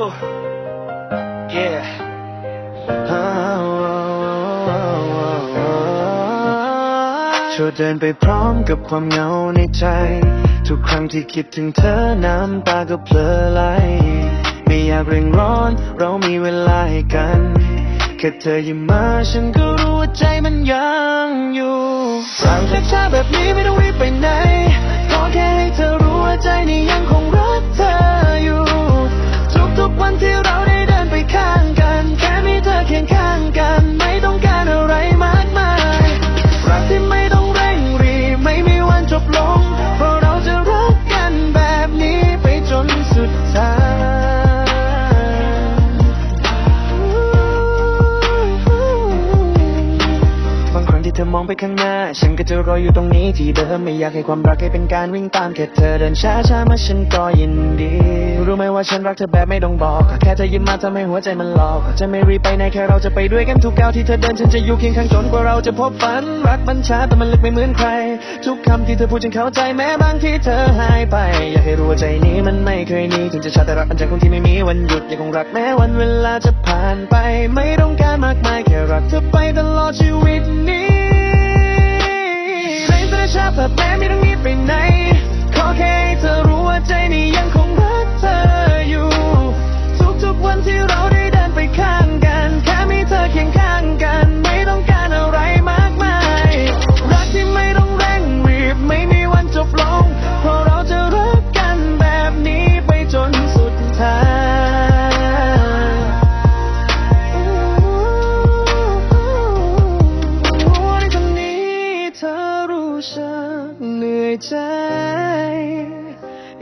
ชวเดินไปพร้อมกับความเหงาในใจ ทุกครั้งที่คิดถึงเธอน้ำตาก็เพลอไหล ไม่อยากเร่งร้อนเรามีเวลาให้กัน แค่เธอยิ้มมาฉันก็รู้ว่าใจมันยังอยู่ฟังแค่เธอแบบนี้ไม่ต้องรีบไปไหน ธอมองไปข้างหน้า ฉันก็จะรออยู่ตรงนี้ที่เดิมไม่อยากให้ความรักให้เป็นการวิ่งตามแค่เธอเดินช้าๆมาฉันก็ยินดี รู้ไหมว่าฉันรักเธอแบบไม่ต้องบอกแค่เธอยิ้มมาทำให้หัวใจมันหลอกจะไม่รีบไปไหนแค่เราจะไปด้วยกันทุกก้าวที่เธอเดินฉันจะอยู่เคียงข้างจนกว่าเราจะพบฝัน รักมันช้าแต่มันลึกไม่เหมือนใคร ทุกคำที่เธอพูดฉันเข้าใจแม้บางที่เธอหายไป อยากให้รู้ว่าใจนี้มันไม่เคยหนีถึงจะช้าแต่รักมันใจคงที่ไม่มีวันหยุดยังคงรักแม้วันเวลาจะผ่านไป ไม่ต้องการมากมายแค่รักเธอไปตลอดชีวิตนี้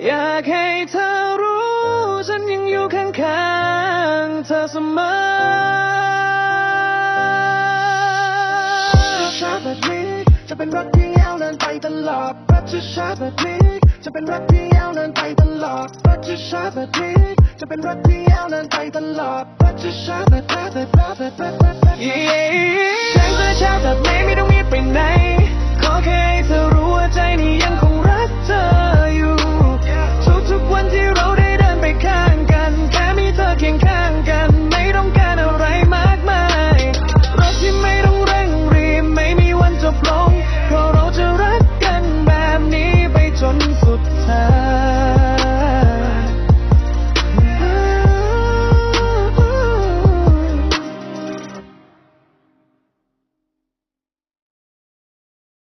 อยากให้เธอรู้ ฉันยังอยู่ข้างๆเธอเสมอ ช้าแบบนี้ จะเป็นรักที่ยาวนานไปตลอดรักช้าแบบนี้ จะเป็นรักที่ยาวนานไปตลอดรักที่ช้าแบบนี้ จะเป็นรักที่ยาวนานไปตลอดรักที่ช้าแบบแบบแบบแบบแบบแบบ